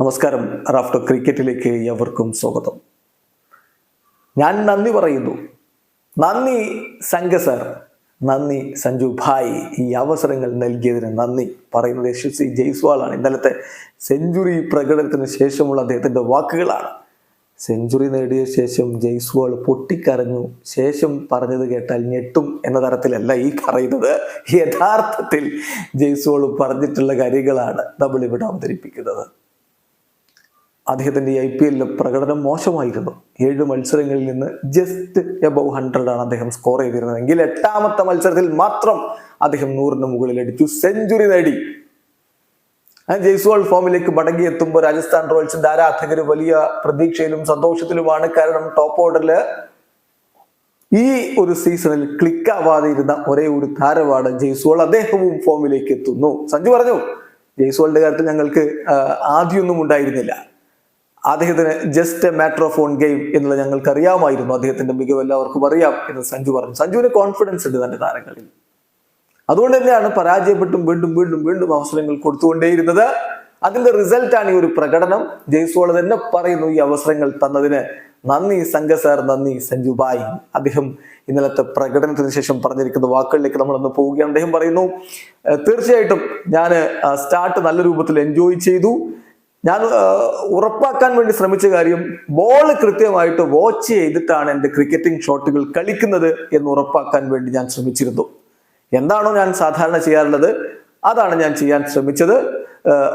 നമസ്കാരം. റാഫ്റ്റർ ക്രിക്കറ്റിലേക്ക് എവർക്കും സ്വാഗതം. ഞാൻ നന്ദി പറയുന്നു. നന്ദി സംഘ സർ. നന്ദി സഞ്ജു ഭായ് ഈ അവസരങ്ങൾ നൽകിയതിന് നന്ദി പറയുന്നത് യശസ്വി ജയ്സ്വാളാണ് ഇന്നലത്തെ സെഞ്ചുറി പ്രകടനത്തിന് ശേഷമുള്ള അദ്ദേഹത്തിന്റെ വാക്കുകളാണ്. സെഞ്ചുറി നേടിയ ശേഷം ജയ്സ്വാൾ പൊട്ടിക്കരഞ്ഞു. ശേഷം പറഞ്ഞത് കേട്ടാൽ ഞെട്ടും എന്ന തരത്തിലല്ല ഈ പറയുന്നത്. യഥാർത്ഥത്തിൽ ജയ്സ്വാൾ പറഞ്ഞിട്ടുള്ള കാര്യങ്ങളാണ് നമ്മൾ ഇവിടെ അവതരിപ്പിക്കുന്നത്. അദ്ദേഹത്തിന്റെ ഐ പി എല്ലിലെ പ്രകടനം മോശമായിരുന്നു. ഏഴ് മത്സരങ്ങളിൽ നിന്ന് ജസ്റ്റ് എബവ് ഹൺഡ്രഡാണ് അദ്ദേഹം സ്കോർ ചെയ്തിരുന്നതെങ്കിൽ എട്ടാമത്തെ മത്സരത്തിൽ മാത്രം അദ്ദേഹം നൂറിന് മുകളിൽ അടിച്ചു. സെഞ്ചുറി നേടി. ജയ്സ്വാൾ ഫോമിലേക്ക് മടങ്ങിയെത്തുമ്പോൾ രാജസ്ഥാൻ റോയൽസിന്റെ ആരാധകർ വലിയ പ്രതീക്ഷയിലും സന്തോഷത്തിലുമാണ്. കാരണം ടോപ്പ് ഓർഡറിൽ ഈ ഒരു സീസണിൽ ക്ലിക്കാവാതെ ഇരുന്ന ഒരേ ഒരു താരമാണ് ജയ്സ്വാൾ. അദ്ദേഹവും ഫോമിലേക്ക് എത്തുന്നു. സഞ്ജു പറഞ്ഞു ജയ്സ്വാളിന്റെ കാര്യത്തിൽ ഞങ്ങൾക്ക് ആദ്യമൊന്നും ഉണ്ടായിരുന്നില്ല. അദ്ദേഹത്തിന് just a matter of on game എന്നുള്ളത് ഞങ്ങൾക്ക് അറിയാമായിരുന്നു അദ്ദേഹത്തിന്റെ മികവ് എല്ലാവർക്കും അറിയാം എന്ന് സഞ്ജു പറഞ്ഞു. സഞ്ജുവിന് കോൺഫിഡൻസ് ഉണ്ട് തന്റെ താരങ്ങളിൽ. അതുകൊണ്ട് തന്നെയാണ് പരാജയപ്പെട്ടും വീണ്ടും വീണ്ടും വീണ്ടും അവസരങ്ങൾ കൊടുത്തുകൊണ്ടേയിരുന്നത്. അതിന്റെ റിസൾട്ടാണ് ഈ ഒരു പ്രകടനം. ജയ്സോൾ തന്നെ പറയുന്നു ഈ അവസരങ്ങൾ തന്നതിന് നന്ദി സംഘ സാർ നന്ദി സഞ്ജു ബായ് അദ്ദേഹം ഇന്നലത്തെ പ്രകടനത്തിന് ശേഷം പറഞ്ഞിരിക്കുന്ന വാക്കുകളിലേക്ക് നമ്മൾ ഒന്ന് പോവുകയാണ്. അദ്ദേഹം പറയുന്നു തീർച്ചയായിട്ടും ഞാൻ സ്റ്റാർട്ട് നല്ല രൂപത്തിൽ എൻജോയ് ചെയ്തു. ഞാൻ ഉറപ്പാക്കാൻ വേണ്ടി ശ്രമിച്ച കാര്യം ബോൾ കൃത്യമായിട്ട് വാച്ച് ചെയ്തിട്ടാണ് എന്റെ ക്രിക്കറ്റിംഗ് ഷോട്ടുകൾ കളിക്കുന്നത് എന്ന് ഉറപ്പാക്കാൻ വേണ്ടി ഞാൻ ശ്രമിച്ചിരുന്നു. എന്താണോ ഞാൻ സാധാരണ ചെയ്യാറുള്ളത് അതാണ് ഞാൻ ചെയ്യാൻ ശ്രമിച്ചത്.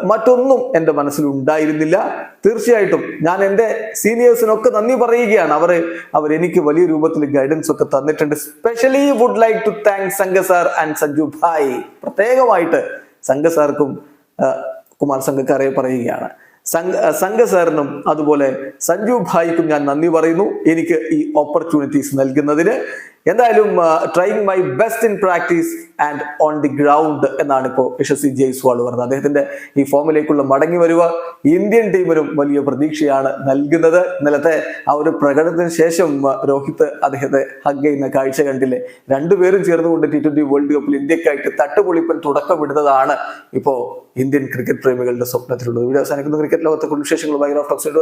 മറ്റൊന്നും എന്റെ മനസ്സിൽ ഉണ്ടായിരുന്നില്ല. തീർച്ചയായിട്ടും ഞാൻ എന്റെ സീനിയേഴ്സിനൊക്കെ നന്ദി പറയുകയാണ്. അവർ അവർ എനിക്ക് വലിയ രൂപത്തിൽ ഗൈഡൻസ് ഒക്കെ തന്നിട്ടുണ്ട്. Specially would like to thank Sangha sir and Sanju bhai പ്രത്യേകമായിട്ട് സംഘ സാർക്കും കുമാർ സംഘക്കാരെ പറയുകയാണ്. സംഘ സംഘ സാറിനും അതുപോലെ സഞ്ജു ഭായിക്കും ഞാൻ നന്ദി പറയുന്നു. എനിക്ക് ഈ ഓപ്പർച്യൂണിറ്റീസ് നൽകുന്നതിന് എന്തായാലും trying my best in practice and on the ground എന്നാണ് ഇപ്പോൾ യശസ്വി ജയ്സ്വാൾ പറഞ്ഞത്. അദ്ദേഹത്തിന്റെ ഈ ഫോമിലേക്കുള്ള മടങ്ങി വരുവ ഇന്ത്യൻ ടീമിനും വലിയ പ്രതീക്ഷയാണ് നൽകുന്നത്. ഇന്നലത്തെ ആ ഒരു പ്രകടനത്തിന് ശേഷം രോഹിത് അദ്ദേഹത്തെ ഹഗ് ചെയ്യുന്ന കാഴ്ച കണ്ടില്ലേ? രണ്ടുപേരും ചേർന്നുകൊണ്ട് ടി ട്വന്റി വേൾഡ് കപ്പിൽ ഇന്ത്യക്കായിട്ട് തട്ടുപൊളിപ്പൻ തുടക്കമിടുന്നതാണ് ഇപ്പോൾ ഇന്ത്യൻ ക്രിക്കറ്റ് പ്രേമികളുടെ സ്വപ്നത്തിലുള്ളത്. വീഡിയോ അവസാനിക്കുന്ന. ക്രിക്കറ്റ് ലോകത്തെ കുടുംബ വിശേഷങ്ങളുമായി ഓഫ് ടോക്സ്